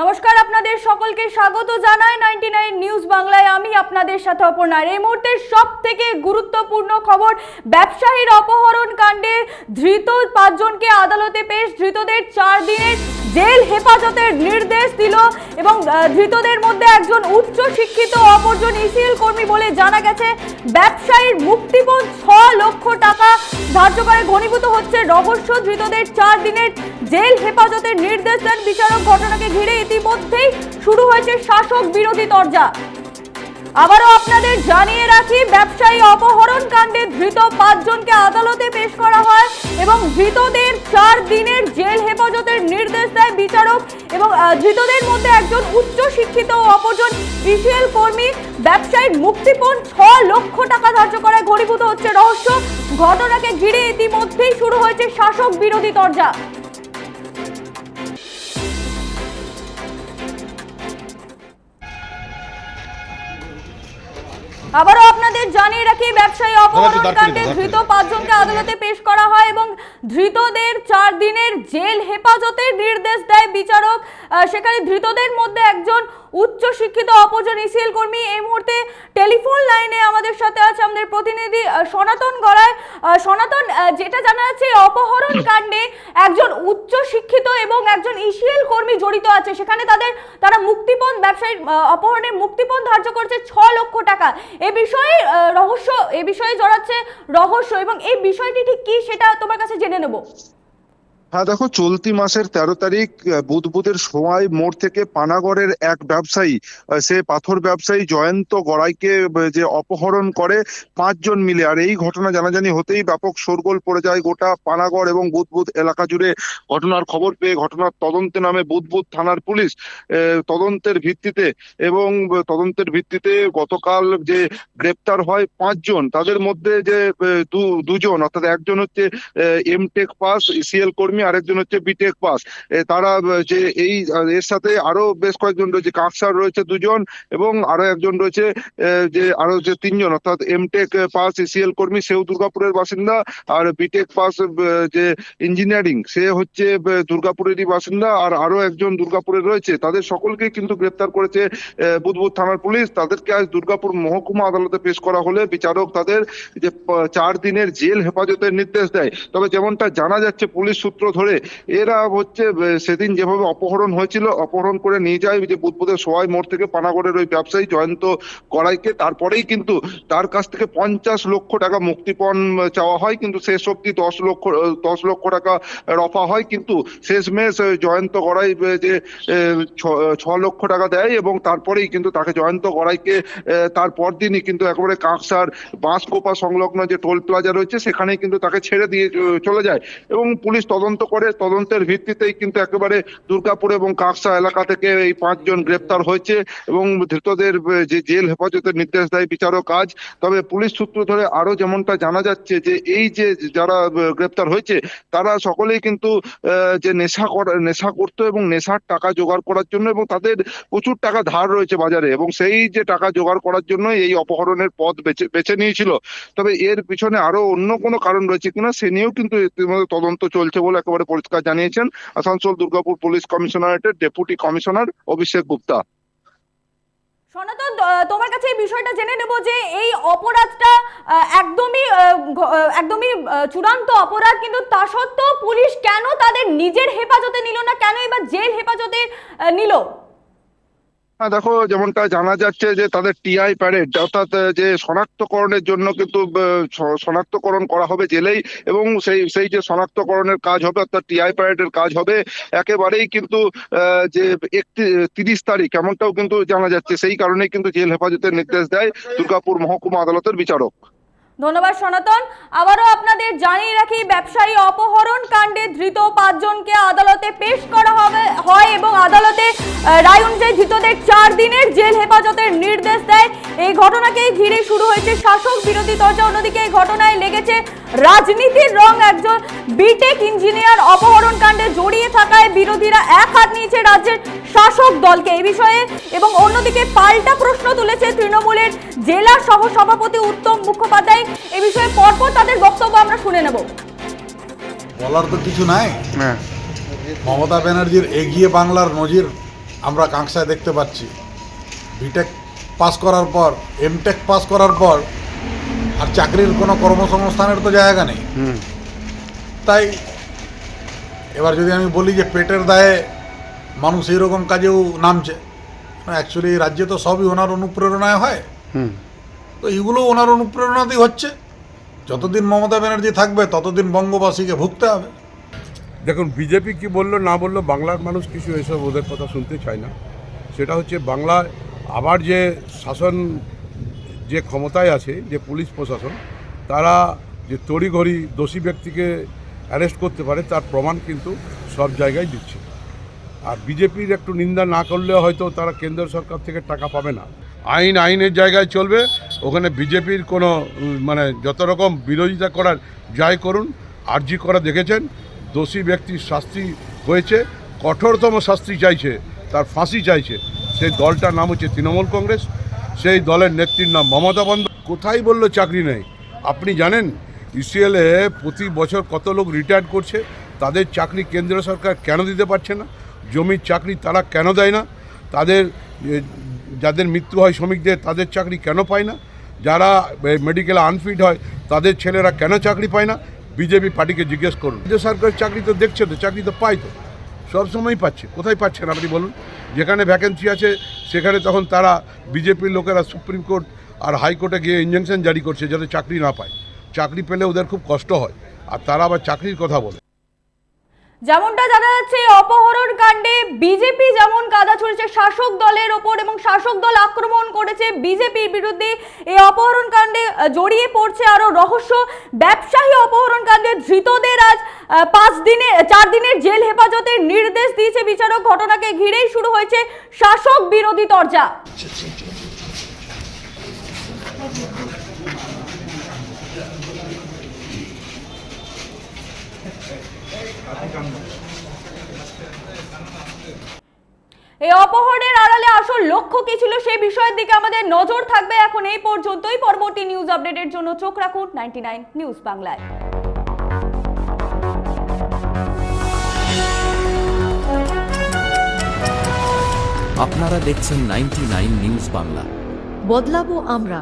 নমস্কার, আপনাদের সকলকে স্বাগত জানাই নাইনটি নাইন নিউজ বাংলায় আমি আপনাদের সাথে অপর্ণার এই মুহূর্তে সব থেকে গুরুত্বপূর্ণ খবর, ব্যবসায়ীর অপহরণ কাণ্ডে ধৃত পাঁচজনকে আদালতে পেশ, ধৃতদের চার দিনের জেল হেফাজতের নির্দেশ দিল এবং ধৃতদের মধ্যে একজন উচ্চ শিক্ষিত অপরজন ইসিএল কর্মী বলে জানা গেছে। ব্যবসায়ীর মুক্তিপণ ছ লক্ষ টাকা ধার্য করে ঘনীভূত হচ্ছে রহস্য। ধৃতদের চার দিনের জেল হেফাজতের নির্দেশ দেন বিচারক। ঘটনাকে ঘিরে ইতিমধ্যেই শুরু হয়েছে শাসক বিরোধী তরজা। আবারও আপনাদের জানিয়ে রাখি, ব্যবসায়ী অপহরণ কাণ্ডে ধৃত পাঁচজনকে আদালতে পেশ করা হয় এবং ধৃতদের চার দিনের বিচারক এবং ধৃতদের মধ্যে একজন উচ্চ শিক্ষিত ও অপরজন বিসিএল কর্মী ব্যবসায়ীর মুক্তিপণ ছ লক্ষ টাকা ধার্য করায় ঘনীভূত হচ্ছে রহস্য। ঘটনাকে ঘিরে ইতিমধ্যেই শুরু হয়েছে শাসক বিরোধী তরজা। আবারও আপনাদের জানিয়ে রাখি ব্যবসায়ী অপহরণকাণ্ডে ধৃত পাঁচজনকে আদালতে পেশ করা হয় এবং ধৃতদের চার দিনের জেল হেফাজতের নির্দেশ দেয় বিচারক। সেখানে ধৃতদের মধ্যে একজন উচ্চ শিক্ষিত অপরজন ইসিএল কর্মী এই মুহূর্তে টেলিফোন লাইনে আমাদের সাথে আছে আমাদের প্রতিনিধি সনাতন গড়ায় সনাতন যেটা জানা যাচ্ছে অপহরণ কাণ্ডে একজন উচ্চ শিক্ষিত এবং একজন ইসিএল কর্মী জড়িত আছে। সেখানে তাদের তারা মুক্তিপণ ব্যবসায়ীর আহ, অপহরণের মুক্তিপণ ধার্য করছে ছ লক্ষ টাকা। এ বিষয়ে রহস্য এ বিষয়ে জড়াচ্ছে রহস্য এবং এই বিষয়টি ঠিক কি সেটা তোমার কাছে জেনে নেব। হ্যাঁ দেখো চলতি মাসের তেরো তারিখ আহ, বুধবুধের সময় মোড় থেকে পানাগড়ের এক ব্যবসায়ী সে পাথর ব্যবসায়ী জয়ন্ত গড়াইকে যে অপহরণ করে পাঁচজন মিলে। আর এই ঘটনা জানাজানি হতেই ব্যাপক শোরগোল পড়ে যায় গোটা পানাগড় এবং বুধবুধ এলাকা জুড়ে। ঘটনার খবর পেয়ে ঘটনার তদন্তে নামে বুধবুধ থানার পুলিশ তদন্তের ভিত্তিতে এবং তদন্তের ভিত্তিতে গতকাল যে গ্রেপ্তার হয় পাঁচজন তাদের মধ্যে যে দুজন অর্থাৎ একজন হচ্ছে এম টেক পাস সিএল কর্মী আরেকজন হচ্ছে বিটেক পাস। তারা যে এই এর সাথে আরও বেশ কয়েকজন রয়েছে কাকসার রয়েছে দুজন এবং আরও একজন রয়েছে যে আরও যে তিনজন, অর্থাৎ এম টেক পাস সিএল কর্মী, সেও দুর্গাপুরের বাসিন্দা আর বিটেক পাস যে ইঞ্জিনিয়ারিং, সে হচ্ছে দুর্গাপুরেরই বাসিন্দা আর আরও একজন দুর্গাপুরে রয়েছে। তাদের সকলকে কিন্তু গ্রেপ্তার করেছে বুধবুধ থানার পুলিশ। তাদেরকে আজ দুর্গাপুর মহকুমা আদালতে পেশ করা হলে বিচারক তাদের যে চার দিনের জেল হেফাজতের নির্দেশ দেয়। তবে যেমনটা জানা যাচ্ছে, পুলিশ সূত্র ধরে এরা হচ্ছে সেদিন যেভাবে অপহরণ হয়েছিল, অপহরণ করে নিয়ে যায় যে বুধবুধের সবাই মোড় থেকে পানাগড়ের ওই ব্যবসায়ী জয়ন্ত গড়াইকে। তারপরেই কিন্তু তার কাছ থেকে পঞ্চাশ লক্ষ টাকা মুক্তিপণ চাওয়া হয়, কিন্তু শেষ অব্দি দশ লক্ষ দশ লক্ষ টাকা রফা হয়। কিন্তু শেষমেশ জয়ন্ত গড়াই যে ছ- লক্ষ টাকা দেয় এবং তারপরেই কিন্তু তাকে জয়ন্ত গড়াইকে তার পরদিনই কিন্তু একেবারে কাঁকসার বাঁশকোপা সংলগ্ন যে টোল প্লাজা রয়েছে, সেখানেই কিন্তু তাকে ছেড়ে দিয়ে চলে যায়। এবং পুলিশ তদন্ত করে, তদন্তের ভিত্তিতেই কিন্তু একেবারে দুর্গাপুর এবং কাকসা এলাকা থেকে এই পাঁচজন গ্রেপ্তার হয়েছে এবং ধৃতদের যে জেল হেফাজতের নির্দেশ দেয় বিচারক আজ। তবে পুলিশ সূত্র ধরে আরও যেমনটা জানা যাচ্ছে যে, এই যে যারা গ্রেপ্তার হয়েছে, তারা সকলেই কিন্তু যে নেশা নেশা করতো এবং নেশার টাকা জোগাড় করার জন্য এবং তাদের প্রচুর টাকা ধার রয়েছে বাজারে এবং সেই যে টাকা জোগাড় করার জন্য এই অপহরণের পথ বেছে বেছে নিয়েছিল। তবে এর পিছনে আরও অন্য কোনো কারণ রয়েছে কিনা, সে নিয়েও কিন্তু তদন্ত চলছে বলে একেবারে পরিষ্কার জানিয়েছেন, আসানসোল দুর্গাপুর পুলিশ কমিশনারেটের ডেপুটি কমিশনার অভিষেক গুপ্তা। সনাতন তোমার কাছে এই বিষয়টা জেনে নেব যে এই অপরাধটা একদমই একদমই চূড়ান্ত অপরাধ, কিন্তু তা সত্ত্বেও পুলিশ কেন তাদের নিজের হেফাজতে নিল না? কেন এবার জেল হেফাজতে নিল? হ্যাঁ দেখো, যেমনটা জানা যাচ্ছে যে তাদের টিআই প্যারেড অর্থাৎ যে শনাক্তকরণের জন্য কিন্তু শনাক্তকরণ করা হবে জেলেই এবং সেই সেই যে শনাক্তকরণের কাজ হবে, অর্থাৎ টিআই প্যারেডের কাজ হবে, একেবারেই কিন্তু যে একটি, তিরিশ তারিখ, এমনটাও কিন্তু জানা যাচ্ছে। সেই কারণেই কিন্তু জেল হেফাজতের নির্দেশ দেয় দুর্গাপুর মহকুমা আদালতের বিচারক। ধন্যবাদ সনাতন। আবারও আপনাদের জানিয়ে রাখি, ব্যবসায়ী অপহরণ কাণ্ডে ধৃত পাঁচজনকে আদালতে পেশ করা হবে, হয় এবং আদালতে রায় অনুযায়ী ধৃতদের চার দিনের জেল হেফাজতের নির্দেশ দেয়। এই ঘটনাকে ঘিরে শুরু হয়েছে শাসক বিরোধী তর্জা। অন্যদিকে এই ঘটনায় লেগেছে রাজনীতির রং একজন বিটেক ইঞ্জিনিয়ার অপহরণ কাণ্ডে জড়িয়ে থাকায় বিরোধীরা এক হাত নিয়েছে রাজ্যের শাসক দলকে এই বিষয়ে এবং অন্যদিকে পাল্টা প্রশ্ন তুলেছে তৃণমূলের জেলা সহ সভাপতি উত্তম মুখোপাধ্যায়। এ বিষয়ে পরপর তাদের বক্তব্য আমরা শুনে নেব। বলার তো কিছু নাই। হ্যাঁ। মমতা ব্যানার্জির এগিয়ে বাংলার নজির আমরা কাঁকসায় দেখতে পাচ্ছি। বিটেক পাস করার পর এমটেক পাস করার পর আর চাকরির কোনো কর্মসংস্থানের তো জায়গা নেই। তাই এবার যদি আমি বলি যে পেটের দায়ে মানুষ এইরকম কাজেও নামছে অ্যাকচুয়ালি রাজ্যে তো সবই ওনার অনুপ্রেরণায় হয়। তো এইগুলো ওনার অনুপ্রেরণাতেই হচ্ছে। যতদিন মমতা ব্যানার্জি থাকবে ততদিন বঙ্গবাসীকে ভুগতে হবে। দেখুন বিজেপি কি বলল না বলল বাংলার মানুষ কিছু এসব ওদের কথা শুনতে চায় না। সেটা হচ্ছে বাংলায় আবার যে শাসন যে ক্ষমতায় আছে, যে পুলিশ প্রশাসন, তারা যে তড়িঘড়ি দোষী ব্যক্তিকে অ্যারেস্ট করতে পারে, তার প্রমাণ কিন্তু সব জায়গায় দিচ্ছে। আর বিজেপির একটু নিন্দা না করলেও হয়তো তারা কেন্দ্র সরকার থেকে টাকা পাবে না। আইন আইনের জায়গায় চলবে, ওখানে বিজেপির কোনো মানে যত রকম বিরোধিতা করার, যাই করুন, আর্জি করা দেখেছেন, দোষী ব্যক্তির শাস্তি হয়েছে, কঠোরতম শাস্তি চাইছে, তার ফাঁসি চাইছে, সেই দলটার নাম হচ্ছে তৃণমূল কংগ্রেস। সেই দলের নেত্রীর নাম মমতা বন্দ্যোপাধ্যায় কোথায় বলল চাকরি নেই? আপনি জানেন, ইসিএলে প্রতি বছর কত লোক রিটায়ার করছে, তাদের চাকরি কেন্দ্র সরকার কেন দিতে পারছে না? জমির চাকরি তারা কেন দেয় না? তাদের যাদের মৃত্যু হয় শ্রমিকদের, তাদের চাকরি কেন পায় না? যারা মেডিকেল আনফিট হয়, তাদের ছেলেরা কেন চাকরি পায় না? বিজেপি পার্টিকে জিজ্ঞেস করুন। রাজ্য সরকার চাকরি তো দেখছে তো, চাকরি তো পায় তো। সবসময়ই পাচ্ছে। কোথায় পাচ্ছেন আপনি বলুন? যেখানে ভ্যাকেন্সি আছে, সেখানে তখন তারা বিজেপির লোকেরা সুপ্রিম কোর্ট আর হাইকোর্টে গিয়ে ইঞ্জেকশন জারি করছে যাতে চাকরি না পায়। চাকরি পেলে ওদের খুব কষ্ট হয়। আর তারা আবার চাকরির কথা বলে। যেমনটা জানা যাচ্ছে অপহরণ কাণ্ডে বিজেপি যেমন কাদা ছড়েছে শাসক দলের ওপর এবং শাসক দল আক্রমণ করেছে বিজেপির বিরুদ্ধে, এই অপহরণ কাণ্ডে জড়িয়ে পড়ছে আরও রহস্য। ব্যবসায়ী অপহরণ কাণ্ডে ধৃতদের আজ পাঁচ দিনে, চার দিনের জেল হেফাজতের নির্দেশ দিয়েছে বিচারক। ঘটনাকে ঘিরেই শুরু হয়েছে শাসক বিরোধী তরজা। এই অপহরণের আড়ালে আসল লক্ষ্য কি ছিল সেই বিষয়ের দিকে আমাদের নজর থাকবে এখন এই পর্যন্তই। পরবর্তী নিউজ আপডেটের জন্য চোখ রাখুন নাইনটি নিউজ বাংলায়। আপনারা দেখছেন নাইনটি নিউজ বাংলা। বদলাবো আমরা।